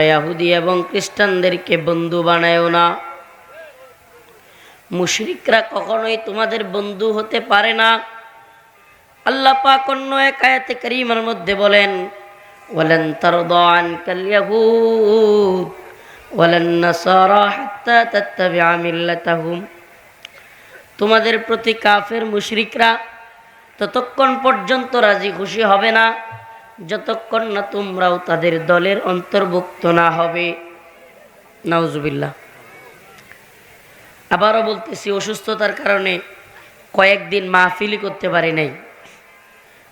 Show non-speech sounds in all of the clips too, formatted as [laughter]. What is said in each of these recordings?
ইয়াহুদি এবং খ্রিস্টানদেরকে বন্ধু বানায়ও না। মুশরিকরা কখনোই তোমাদের বন্ধু হতে পারে না। আল্লাহ পাক অন্য এক আয়াতে কারীমার মধ্যে বলেন, ওয়ালান তারদা আনকাল ইয়াহুদ, ওয়ালান নাসারা হাত্তা তাত্তাবিআ মিল্লাতাহুম। তোমাদের প্রতি কাফের মুশরিকরা ততক্ষণ পর্যন্ত রাজি খুশি হবে না। যতক্ষণ না তোমরাও তাদের দলের অন্তর্ভুক্ত না হবে। নাউজুবিল্লাহ। আবারও বলতেছি, অসুস্থতার কারণে কয়েকদিন মাহফিলি করতে পারি নাই।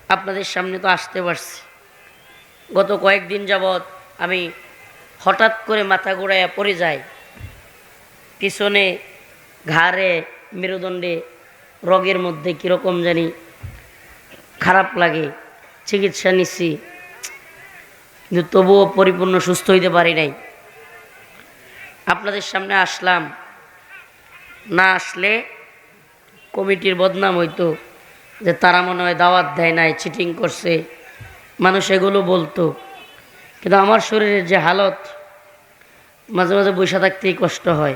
আপনাদের সামনে তো আসতে পারছি। গত কয়েকদিন যাবৎ আমি হঠাৎ করে মাথা ঘোরাইয়া পড়ে যাই। পিছনে, ঘাড়ে, মেরুদণ্ডে, রোগের মধ্যে কীরকম জানি খারাপ লাগে। চিকিৎসা নিচ্ছি কিন্তু তবুও পরিপূর্ণ সুস্থ হইতে পারি নাই। আপনাদের সামনে আসলাম। না আসলে কমিটির বদনাম হইতো যে তারা মনে হয় দাওয়াত দেয় নাই, চিটিং করছে। মানুষ এগুলো বলতো। কিন্তু আমার শরীরের যে হালত, মাঝে মাঝে বসে থাকতেই কষ্ট হয়।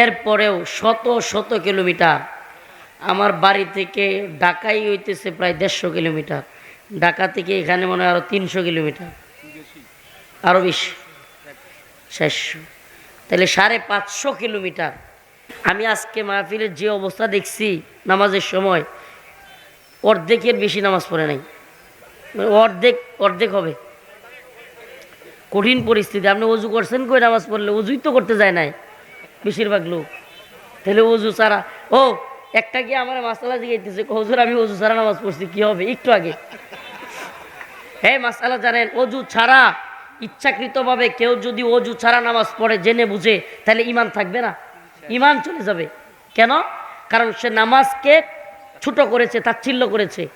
এরপরেও শত শত কিলোমিটার আমার বাড়ি থেকে ঢাকাই হইতেছে প্রায় দেড়শো কিলোমিটার। ঢাকা থেকে এখানে মনে হয় আরও তিনশো কিলোমিটার। আরও বেশি। চারশো। তাহলে সাড়ে পাঁচশো কিলোমিটার। আমি আজকে মাহফিলের যে অবস্থা দেখছি নামাজের সময়, অর্ধেকের বেশি নামাজ পড়ে নাই। মানে অর্ধেক অর্ধেক হবে। কঠিন পরিস্থিতি। আপনি অজু করছেন কই নামাজ পড়লে? অজুই তো করতে যায় নাই বেশিরভাগ লোক। তাহলে অজু ছাড়া, ও, একটা কি আমার মাসালা জিগাইতেছে? হজুর, আমি অজু ছাড়া নামাজ পড়ছি, কি হবে? একটু আগে। হ্যাঁ মাসালা জানেন, অজু ছাড়া ইচ্ছাকৃতভাবে কেউ যদি অজু ছাড়া নামাজ পড়ে, জেনে বুঝে, তাহলে ইমান থাকবে না। ইমান চলে যাবে। কেন? কারণ সে নামাজকে ছোট করেছে, তাচ্ছিল্য করেছে।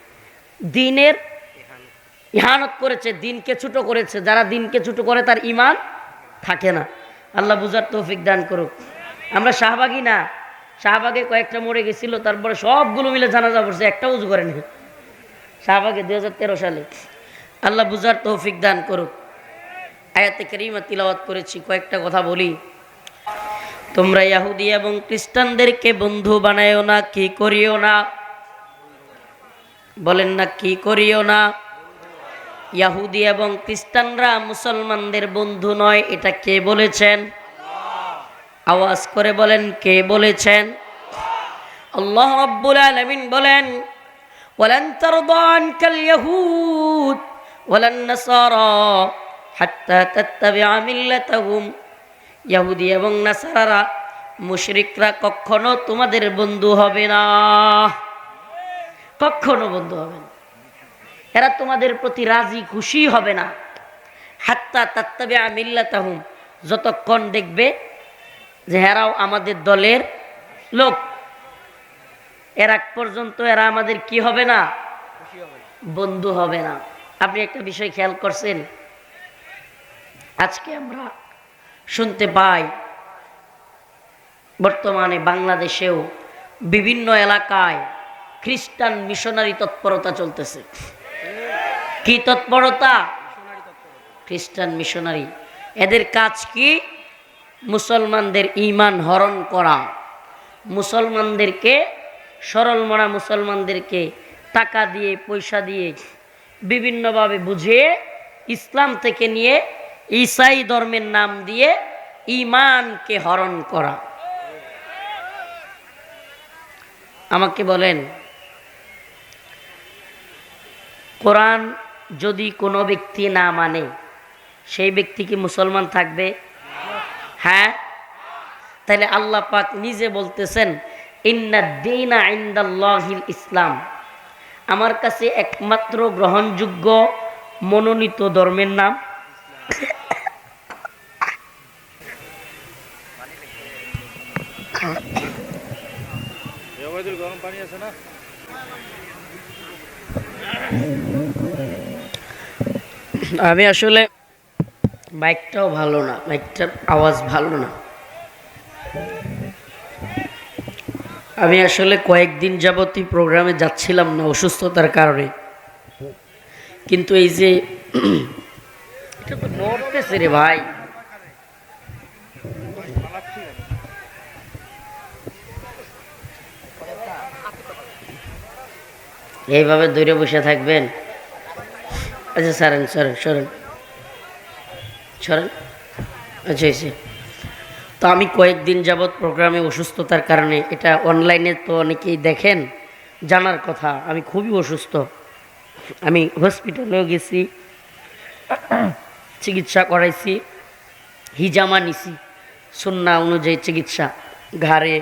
দিনের ইহানত করেছে, দিনকে ছোট করেছে। যারা দিনকে ছোট করে, তার ইমান থাকে না। আল্লাহ বুঝার তৌফিক দান করুক। আমরা শাহবাগী না। শাহবাগে কয়েকটা মরে গেছিল, তারপরে সবগুলো মিলে জানাজা পড়ছে একটা উজু করেনি। শাহবাগে দুই হাজার তেরো সালে। আল্লাহ বুঝার তৌফিক দান করুক। আয়াতে কেরিমা তিলাওয়াত করেছি, কয়েকটা কথা বলি। তোমরা ইয়াহুদি এবং খ্রিস্টানদেরকে বন্ধু বানায়ও না, কি করিও না? বলেন না, কি করিও না? ইয়াহুদি এবং খ্রিস্টানরা মুসলমানদের বন্ধু নয়, এটা কে বলেছেন? আওয়াজ করে বলেন, কে বলেছেন? আল্লাহ রাব্বুল আলামিন বলেন, ওয়ালান তারদা আনকাল ইয়াহুদ। মিল্লাতাহুম। ইয়াহুদি এবং নাসারারা, মুশরিকরা কখনো তোমাদের বন্ধু হবে না। কখনো বন্ধু হবে না। এরা তোমাদের প্রতি রাজি খুশি হবে না। হাত্তা তাত্তাবে আমিল্লাতাহুম যতক্ষণ দেখবে যে এরাও আমাদের দলের লোক, এর আগ পর্যন্ত এরা আমাদের কি হবে না? বন্ধু হবে না। আপনি একটা বিষয় খেয়াল করছেন? আজকে আমরা শুনতে পাই, বর্তমানে বাংলাদেশেও বিভিন্ন এলাকায় খ্রিস্টান মিশনারি তৎপরতা চলতেছে। কি তৎপরতা? খ্রিস্টান মিশনারি। এদের কাজ কি? মুসলমানদের ইমান হরণ করা। মুসলমানদেরকে, সরল মরা মুসলমানদেরকে টাকা দিয়ে, পয়সা দিয়ে বিভিন্নভাবে বুঝিয়ে ইসলাম থেকে নিয়ে ঈসাই ধর্মের নাম দিয়ে ইমানকে হরণ করা। আমাকে বলেন, কোরআন যদি কোনো ব্যক্তি না মানে সেই ব্যক্তি কি মুসলমান থাকবে? হ্যাঁ? তাহলে আল্লাহ পাক নিজে বলতেছেন, ইন্নাদ্দিনা ইন্দাল্লাহিল ইসলাম। আমার কাছে একমাত্র গ্রহণযোগ্য মনোনীত ধর্মের নাম। আমি আসলে মাইকটাও ভালো না মাইকটার আওয়াজ ভালো না। আমি আসলে কয়েকদিন যাবতই প্রোগ্রামে যাচ্ছিলাম না অসুস্থতার কারণে। কিন্তু এই যে [clears throat] রে ভাই। এইভাবে দূরে বসে থাকবেন? আচ্ছা সরেন সরেন সরেন। সরেন। আচ্ছা তো আমি কয়েকদিন যাবৎ প্রোগ্রামে অসুস্থতার কারণে, এটা অনলাইনে তো অনেকেই দেখেন, জানার কথা, আমি খুবই অসুস্থ। আমি হসপিটালেও গেছি, চিকিৎসা করাইছি, হিজামা নিছি, সুন্না অনুযায়ী চিকিৎসা, ঘাড়ে,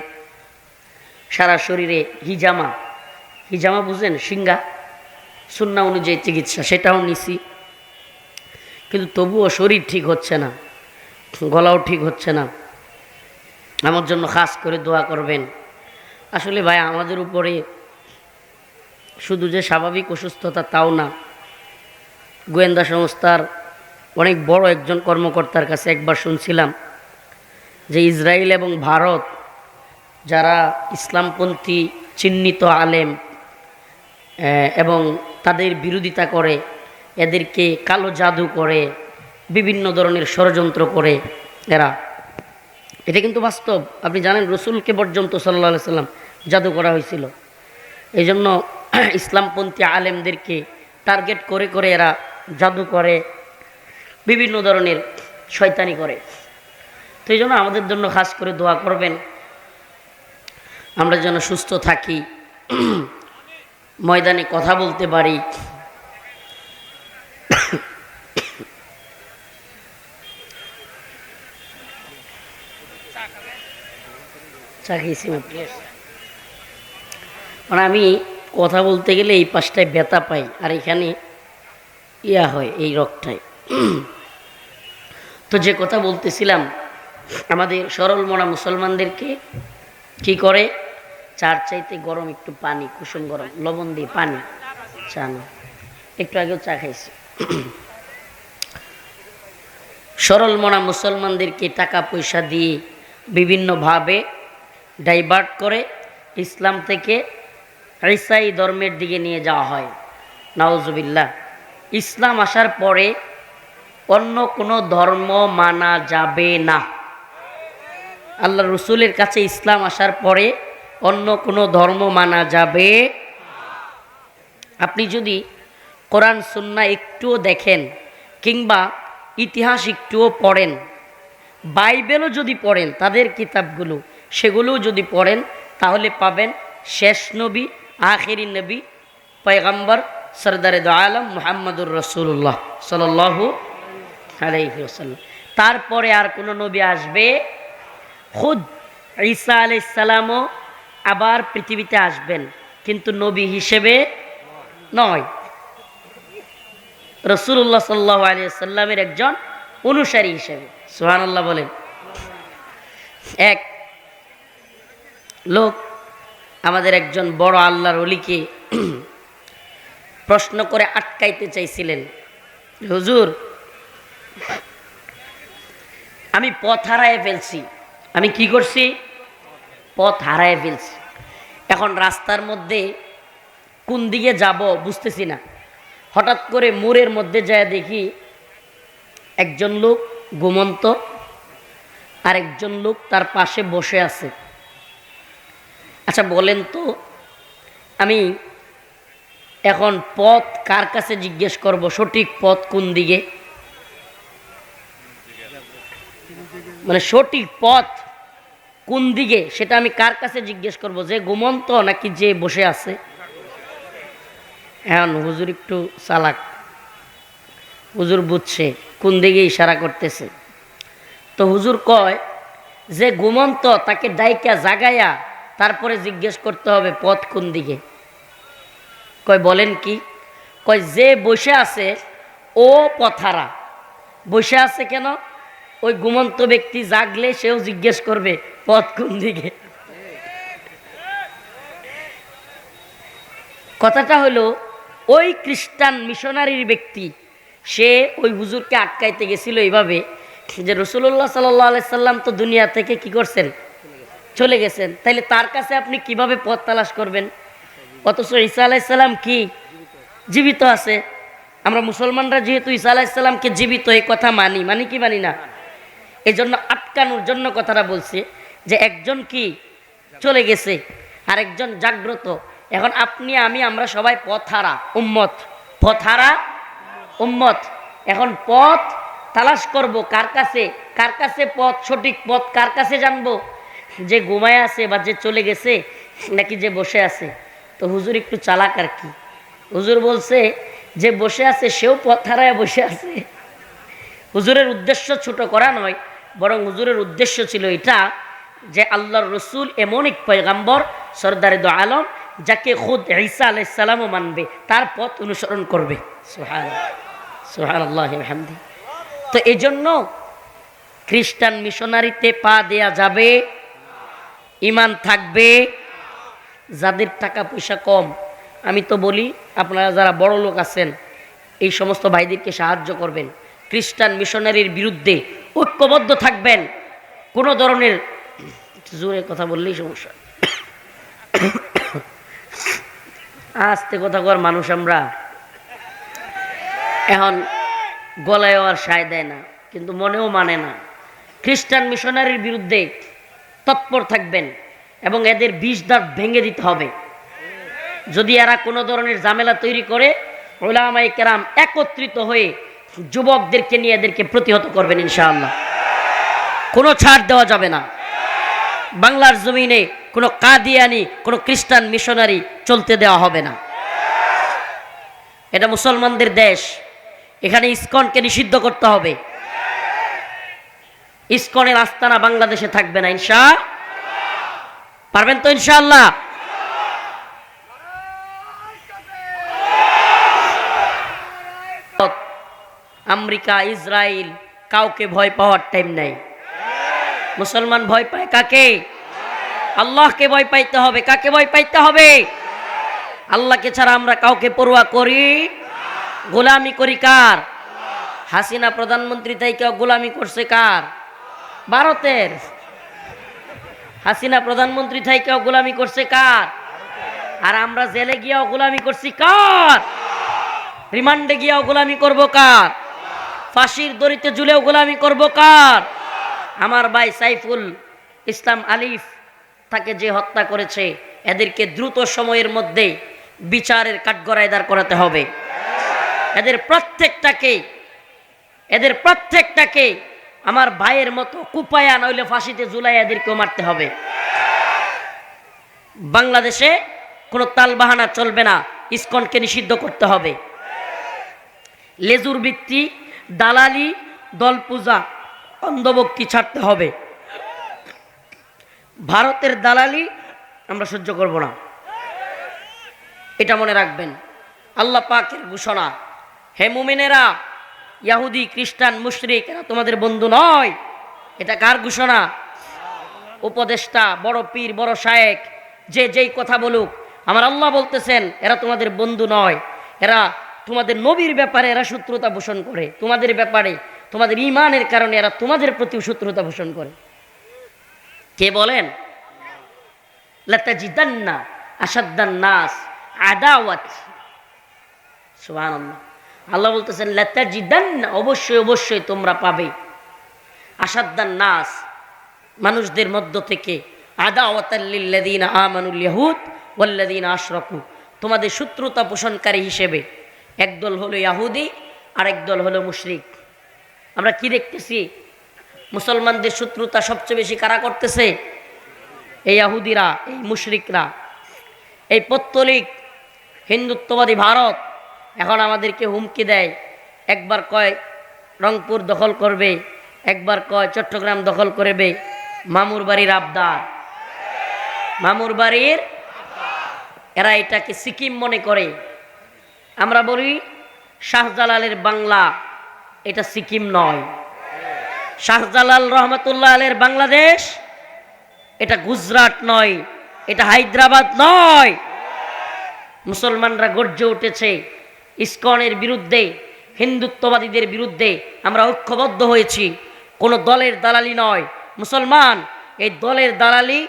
সারা শরীরে হিজামা। হিজামা বুঝেন সিঙ্গা সুন্না অনুযায়ী চিকিৎসা, সেটাও নিছি। কিন্তু তবুও শরীর ঠিক হচ্ছে না, গলাও ঠিক হচ্ছে না। আমার জন্য খাস করে দোয়া করবেন। আসলে ভাই, আমাদের উপরে শুধু যে স্বাভাবিক অসুস্থতা তাও না, গোয়েন্দা সংস্থার অনেক বড় একজন কর্মকর্তার কাছে একবার শুনছিলাম যে ইসরায়েল এবং ভারত, যারা ইসলামপন্থী চিহ্নিত আলেম এবং তাদের বিরোধিতা করে, এদেরকে কালো জাদু করে, বিভিন্ন ধরনের ষড়যন্ত্র করে, এরা এটা কিন্তু বাস্তব। আপনি জানেন রসুলকে পর্যন্ত সাল্লা সাল্লাম জাদু করা হয়েছিল। এই জন্য [clears throat] ইসলামপন্থী আলেমদেরকে টার্গেট করে করে এরা জাদু করে, বিভিন্ন ধরনের শয়তানি করে। তো এই জন্য আমাদের জন্য খাস করে দোয়া করবেন। আমরা যেন সুস্থ থাকি, [clears throat] ময়দানে কথা বলতে পারি। চা খেয়েছি মাত্র। মানে আমি কথা বলতে গেলে এই পাশটায় ব্যথা পাই, আর এখানে ইয়া হয় এই রকটায় তো যে কথা বলতেছিলাম, আমাদের সরল মনা মুসলমানদেরকে কি করে? চার চাইতে গরম একটু পানি, কুসুম গরম, লবণ দিয়ে পানি চা একটু আগেও চা খাইছি। সরল মনা মুসলমানদেরকে টাকা পয়সা দিয়ে বিভিন্নভাবে ডাইভার্ট করে ইসলাম থেকে ঈসাই ধর্মের দিকে নিয়ে যাওয়া হয়। নাওজুবিল্লাহ ইসলাম আসার পরে অন্য কোনো ধর্ম মানা যাবে না। আল্লাহ রসুলের কাছে ইসলাম আসার পরে অন্য কোনো ধর্ম মানা যাবে আপনি যদি কোরআন, সুন্না একটুও দেখেন কিংবা ইতিহাস একটুও পড়েন, বাইবেলও যদি পড়েন, তাদের কিতাবগুলো সেগুলোও যদি পড়েন, তাহলে পাবেন শেষ নবী, আখেরি নবী, পয়গম্বর সরদারে আলম মোহাম্মদুর রসুল্লাহ সাল্লু আলাইসাল্লাম তারপরে আর কোনো নবী আসবে? খুদ ঈসা আলাইসাল্লামও আবার পৃথিবীতে আসবেন, কিন্তু নবী হিসেবে নয়। রসুল্লাহ সাল্লাহ আলিয়া সাল্লামের একজন অনুসারী হিসেবে। সুহানাল্লাহ বলেন। এক লোক আমাদের একজন বড় আল্লাহর অলিকে প্রশ্ন করে আটকাইতে চাইছিলেন, হুজুর, আমি পথ হারায় ফেলছি, আমি কি করছি? পথ হারায় ফেলছি। এখন রাস্তার মধ্যে কোন দিকে যাব বুঝতেছি না। হঠাৎ করে মোড়ের মধ্যে যায় দেখি একজন লোক ঘুমন্ত আর একজন লোক তার পাশে বসে আছে। আচ্ছা বলেন তো, আমি এখন পথ কার কাছে জিজ্ঞেস করব? সঠিক পথ কোন দিকে? মানে সঠিক পথ কোন দিকে সেটা আমি কার কাছে জিজ্ঞেস করব? যে ঘুমন্ত নাকি যে বসে আছে? এখন হুজুর একটু চালাক। হুজুর বুঝছে কোন দিকে ইশারা করতেছে। তো হুজুর কয় যে ঘুমন্ত তাকে ডাইকা জাগায়া তারপরে জিজ্ঞেস করতে হবে পথ কোন দিকে? কয়, বলেন কি? কয়, যে বসে আছে, ও পথারা। বসে আছে কেন? ওই ঘুমন্ত ব্যক্তি জাগলে সেও জিজ্ঞেস করবে, পথ কোন দিকে? কথাটা হলো, ওই খ্রিস্টান মিশনারির ব্যক্তি, সে ওই হুজুরকে আটকাইতে গেছিল এইভাবে যে রসুল্লাহ সাল্লাহ সাল্লাম তো দুনিয়া থেকে কি করছেন? চলে গেছেন। তাইলে তার কাছে আপনি কীভাবে পথ তালাশ করবেন? অথচ ঈসা আলাইসাল্লাম কি? জীবিত আছে। আমরা মুসলমানরা যেহেতু ঈসা আলাইসাল্লামকে জীবিত, এই কথা মানি। মানি কি মানি না? এই জন্য আটকানোর জন্য কথাটা বলছে যে একজন কি চলে গেছে আর একজন জাগ্রত। এখন আপনি, আমি, আমরা সবাই পথ পথহারা, উম্মত। পথহারা, উম্মত। এখন পথ তালাশ করব কার কাছে? কার কাছে পথ সঠিক পথ? কার কাছে জানব? যে ঘুমায় আছে বা যে চলে গেছে, নাকি যে বসে আছে? তো হুজুর একটু চালাক আর কি। হুজুর বলছে, যে বসে আছে, সেও পথ হারায় বসে আছে। হুজুরের উদ্দেশ্য ছোট করা নয়, বরং হুজুরের উদ্দেশ্য ছিল এটা যে আল্লাহর রসুল এমন এক পয়গাম্বর, সর্দারে দো আলম, যাকে খুদ ঈসা আলাইসালামও মানবে, তার পথ অনুসরণ করবে। সোহান সোহান আল্লাহ হামদি। তো এই জন্য খ্রিস্টান মিশনারিতে পা দেয়া যাবে। ইমান থাকবে? যাদের টাকা পয়সা কম, আমি তো বলি আপনারা যারা বড় লোক আছেন, এই সমস্ত ভাইদেরকে সাহায্য করবেন। খ্রিস্টান মিশনারির বিরুদ্ধে ঐক্যবদ্ধ থাকবেন। কোনো ধরনের, জোরে কথা বললেই সমস্যা। আস্তে কথা কর মানুষ আমরা। এখন গলায়ও আর সায় দেয় না, কিন্তু মনেও মানে না। খ্রিস্টান মিশনারির বিরুদ্ধে তৎপর থাকবেন এবং এদের বিষ দাঁত ভেঙে দিতে হবে। যদি এরা কোনো ধরনের ঝামেলা তৈরি করে ওলামাই কেরাম একত্রিত হয়ে যুবকদেরকে নিয়ে এদেরকে প্রতিহত করবেন ইনশাআল্লাহ। কোনো ছাড় দেওয়া যাবে না। বাংলার জমিনে কোনো কাদিয়ানি, কোনো খ্রিস্টান মিশনারি চলতে দেওয়া হবে না। এটা মুসলমানদের দেশ। এখানে ইস্কনকে নিষিদ্ধ করতে হবে। ইসকনের আস্তানা বাংলাদেশে থাকবে না ইনশা পারবেন তো, ইনশাআল্লাহ? আমেরিকা, ইসরায়েল, কাউকে ভয় পাওয়ার টাইম নাই। মুসলমান ভয় পায় কাকে? আল্লাহকে ভয় পাইতে হবে। কাকে ভয় পাইতে হবে? আল্লাহকে ছাড়া আমরা কাউকে পড়ুয়া করি, গোলামি করি কার? হাসিনা প্রধানমন্ত্রী তাই কেউ গোলামি করছে কার? ভারতের। হাসিনা প্রধানমন্ত্রী থাই কেউ গোলামি করছে কার? আর আমরা জেলে গিয়াও গোলামি করছি কার? রিমান্ডে গিয়াও গোলামি করব কার? ফাঁসির দড়িতে ঝুলেও গোলামি করব কার? আমার ভাই সাইফুল ইসলাম আলিফ তাকে যে হত্যা করেছে, এদেরকে দ্রুত সময়ের মধ্যে বিচারের কাঠগড়ায় দাঁড় করাতে হবে। এদের প্রত্যেকটাকে এদের প্রত্যেকটাকে আমার ভাইয়ের মতো কুপায়া নইলে ফাঁসিতে জুলাই এদেরকেও মারতে হবে। বাংলাদেশে কোনো তালবাহানা চলবে না, ইস্কনকে নিষিদ্ধ করতে হবে। লেজুর বৃত্তি দালালি দল পূজা অন্ধভক্তি ছাড়তে হবে। ভারতের দালালি আমরা সহ্য করব না। এটা মনে রাখবেন। আল্লাহ পাকের ঘোষণা, হে মুমিনেরা ইয়াহুদি, খ্রিস্টান, মুশরিক, এরা তোমাদের বন্ধু নয়। এটা কার ঘোষণা? উপদেষ্টা, বড় পীর, বড় শায়েক, যে যেই কথা বলুক। আমার আল্লাহ বলতেছেন, এরা তোমাদের বন্ধু নয়। এরা তোমাদের নবীর ব্যাপারে এরা শত্রুতা পোষণ করে। তোমাদের ব্যাপারে, তোমাদের ইমানের কারণে এরা তোমাদের প্রতি শত্রুতা পোষণ করে। কে বলেন? লতাজিদান্না আসাদ্দান নাস, আদাওয়াত। সুবহানাল্লাহ। আল্লাহ বলতেছেন, লতাজিদান্না, অবশ্যই অবশ্যই তোমরা পাবে। আসাদ্দান নাস, মানুষদের মধ্য থেকে আদাওয়াতাল্লিল্লাযীনা আমানুল ইয়াহুদ ওয়াল্লাযীনা আশরাকু। তোমাদের শত্রুতা পোষণকারী হিসেবে, একদল হলো ইয়াহুদি আর একদল হলো মুশরিক। আমরা কি দেখতেছি? মুসলমানদের শত্রুতা সবচেয়ে বেশি কারা করতেছে? এই ইয়াহুদিরা, এই মুশরিকরা। এই পত্তলিক হিন্দুত্ববাদী ভারত এখন আমাদেরকে হুমকি দেয়, একবার কয় রংপুর দখল করবে, একবার কয় চট্টগ্রাম দখল করবে, মামুর বাড়ির আবদার। মামুর বাড়ির এরা এটাকে সিকিম মনে করে। আমরা বলি শাহজালালের বাংলা, এটা সিকিম নয়। শাহজালাল রহমতুল্লাহ আলের বাংলাদেশ, এটা গুজরাট নয়, এটা হায়দ্রাবাদ নয়। মুসলমানরা গর্জে উঠেছে। ইস্কনের বিরুদ্ধে, হিন্দুত্ববাদীদের বিরুদ্ধে আমরা ঐক্যবদ্ধ হয়েছি। কোনো দলের দালালি নয়। মুসলমান, এই দলের দালালি,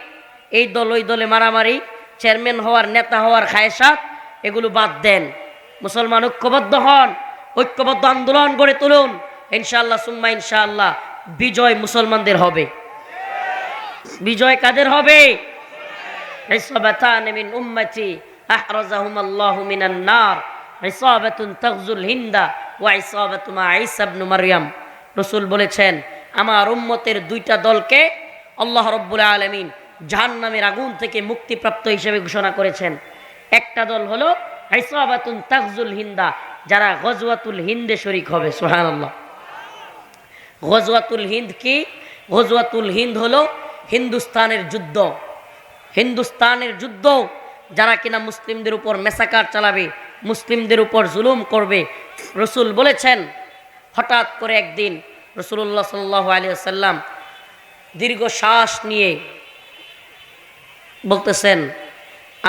এই দল ওই দলে মারামারি, চেয়ারম্যান হওয়ার নেতা হওয়ার খায়সাত এগুলো বাদ দেন। মুসলমান ঐক্যবদ্ধ হন, ঐক্যবদ্ধ আন্দোলন গড়ে তুলুন। ইনশাআল্লাহ, সুম্মা ইনশাআল্লাহ, বিজয় মুসলমানদের হবে। বিজয় কাদের হবে? ইসাবাতান মিন উম্মতি আহরাজাহুম আল্লাহু মিনান নার। ইসাবাতুন হিন্দা রাসূল বলেছেন, আমার উম্মতের দুইটা দলকে আল্লাহ রব্বুল আলামিন জাহান্নামের আগুন থেকে মুক্তিপ্রাপ্ত হিসেবে ঘোষণা করেছেন। একটা দল হলো ইসাবাতুন তাগজুল হিন্দা, যারা গজওয়াতুল হিন্দে শরিক হবে, সুবহানাল্লাহ। গজওয়াতুল হিন্দ কি? গজওয়াতুল হিন্দ হলো হিন্দুস্তানের যুদ্ধ। হিন্দুস্তানের যুদ্ধ, যারা কিনা মুসলিমদের উপর মেসাকার চালাবে মুসলিমদের উপর জুলুম করবে। রসুল বলেছেন, হঠাৎ করে একদিন রসুল্লাহ সাল্লাহ আলিয়া সাল্লাম দীর্ঘ শ্বাস নিয়ে বলতেছেন,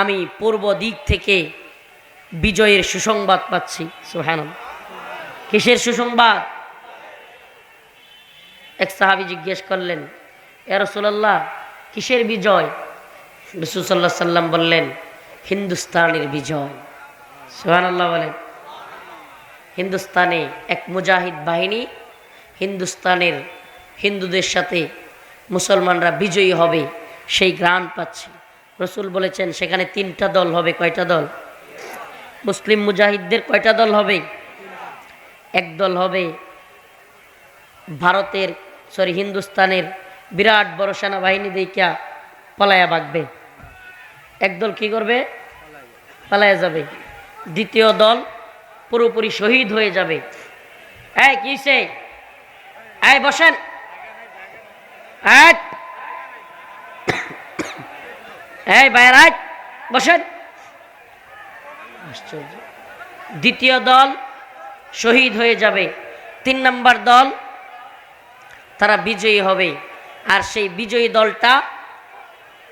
আমি পূর্ব দিক থেকে বিজয়ের সুসংবাদ পাচ্ছি। সোহান কিসের সুসংবাদ? এক সাহাবি জিজ্ঞেস করলেন এ রসুল্লাহ কিসের বিজয়? রসুল সাল্লাহ সাল্লাম বললেন, হিন্দুস্তানের বিজয়। সোহান আল্লাহ বলেন, হিন্দুস্তানে এক মুজাহিদ বাহিনী, হিন্দুস্তানের হিন্দুদের সাথে মুসলমানরা বিজয়ী হবে, সেই গ্রাণ পাচ্ছে। রসুল বলেছেন, সেখানে তিনটা দল হবে, কয়টা দল? মুসলিম মুজাহিদদের কয়টা দল হবে? এক দল হবে ভারতের, সরি, হিন্দুস্তানের বিরাট বড় সেনাবাহিনী দেখিয়া পলায়া বাগবে। একদল কি করবে? পালায়া যাবে। দ্বিতীয় দল পুরোপুরি শহীদ হয়ে যাবে। এই কিসে এই বসেন। এই এই বাইর বসেন। আশ্চর্য। দ্বিতীয় দল শহীদ হয়ে যাবে। তিন নম্বর দল তারা বিজয়ী হবে। আর সেই বিজয়ী দলটা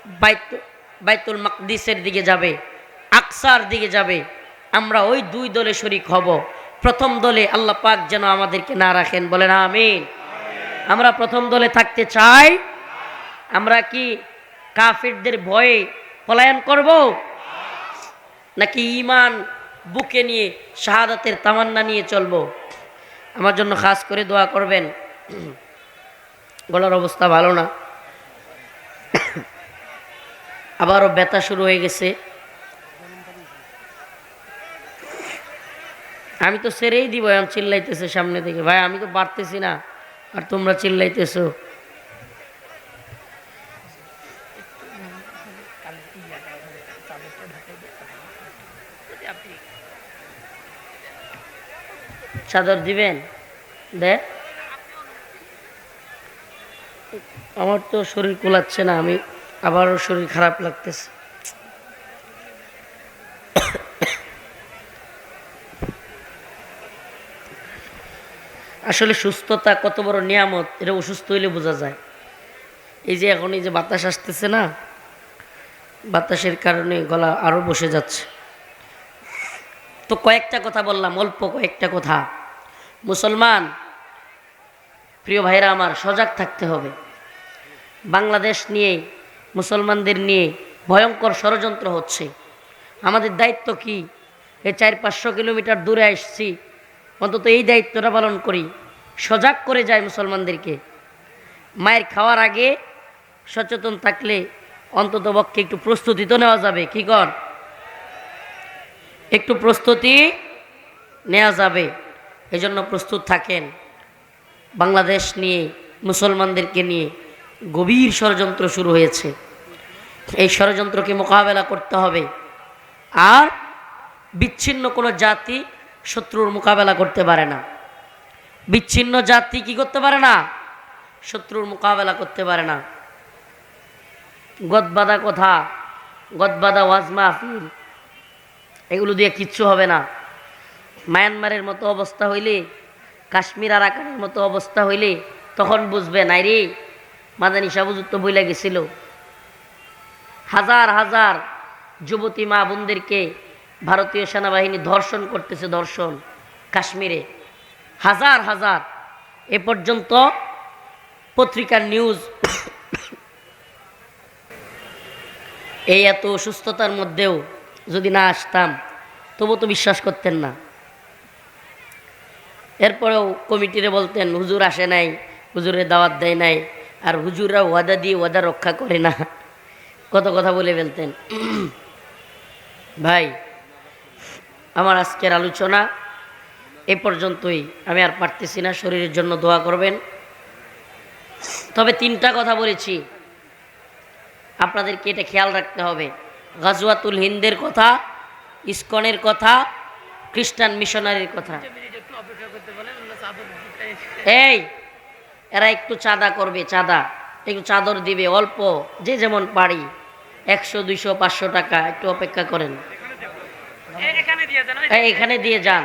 বাইত- বাইতুল মাকদিসের দিকে যাবে আকসার দিকে যাবে। আমরা ওই দুই দলে শরিক হব। প্রথম দলে আল্লাহ পাক যেন আমাদেরকে না রাখেন, বলেন আমিন। আমরা প্রথম দলে থাকতে চাই, আমরা কি কাফিরদের ভয়ে পলায়ন করব? নাকি ইমান বুকে নিয়ে শাহাদাতের তামান্না নিয়ে চলবো? আমার জন্য খাস করে দোয়া করবেন। গলার অবস্থা ভালো না। আবারও ব্যথা শুরু হয়ে গেছে। আমি তো সেরেই দিব, এখন চিল্লাইতেছে সামনে থেকে ভাই, আমি তো পারতেছি না, আর তোমরা চিল্লাইতেছো। চাদর দিবেন? দে। আমার তো শরীর কোলাচ্ছে না, আমি আবারও শরীর খারাপ লাগতেছে। আসলে সুস্থতা কত বড় নিয়ামত, এটা অসুস্থ হইলে বোঝা যায়। এই যে এখন এই যে বাতাস আসতেছে না, বাতাসের কারণে গলা আরও বসে যাচ্ছে। তো কয়েকটা কথা বললাম, অল্প কয়েকটা কথা। মুসলমান, প্রিয় ভাইরা আমার, সজাগ থাকতে হবে। বাংলাদেশ নিয়ে, মুসলমানদের নিয়ে ভয়ঙ্কর ষড়যন্ত্র হচ্ছে। আমাদের দায়িত্ব কি? এই চার পাঁচশো কিলোমিটার দূরে আসছি অন্তত এই দায়িত্বটা পালন করি। সজাগ করে যায় মুসলমানদেরকে। মায়ের খাওয়ার আগে সচেতন থাকলে অন্তত পক্ষে একটু প্রস্তুতি তো নেওয়া যাবে, কি কর? একটু প্রস্তুতি নেওয়া যাবে, এজন্য প্রস্তুত থাকেন। বাংলাদেশ নিয়ে, মুসলমানদেরকে নিয়ে গভীর ষড়যন্ত্র শুরু হয়েছে। এই ষড়যন্ত্রকে মোকাবেলা করতে হবে। আর বিচ্ছিন্ন কোনো জাতি শত্রুর মোকাবেলা করতে পারে না। বিচ্ছিন্ন জাতি কি করতে পারে না? শত্রুর মোকাবেলা করতে পারে না। গদবাদা কথা, গদবাদা ওয়াজ মাহফিল, এগুলো দিয়ে কিচ্ছু হবে না। মায়ানমারের মতো অবস্থা হইলে, কাশ্মীর আরাকানের মতো অবস্থা হইলে তখন বুঝবে, নাই রে, মাদানী সাবুজুত তো বইলা গেছিল। হাজার হাজার যুবতী মা বোনদেরকে ভারতীয় সেনাবাহিনী ধর্ষণ করতেছে, ধর্ষণ, কাশ্মীরে। হাজার হাজার। এ পর্যন্ত পত্রিকার নিউজ এই এত অসুস্থতার মধ্যেও যদি না আসতাম তবু তো বিশ্বাস করতেন না। এরপরেও কমিটিরে বলতেন, হুজুর আসে নাই, হুজুরে দাওয়াত দেয় নাই, আর হুজুররা ওয়াদা দিয়ে ওয়াদা রক্ষা করে না। কত কথা বলে ফেলতেন। ভাই আমার আজকের আলোচনা এ পর্যন্তই। আমি আর পারতেছি না, শরীরের জন্য দোয়া করবেন। তবে তিনটা কথা বলেছি। আপনাদেরকে এটা খেয়াল রাখতে হবে। গাজওয়াতুল হিন্দের কথা, ইস্কনের কথা, খ্রিস্টান মিশনারির কথা। এই, এরা একটু চাঁদা করবে, চাঁদা। একটু চাদর দিবে, অল্প, যে যেমন পারি। একশো, দুইশো, পাঁচশো টাকা, একটু অপেক্ষা করেন এখানে দিয়ে দেন এই, এখানে দিয়ে যান।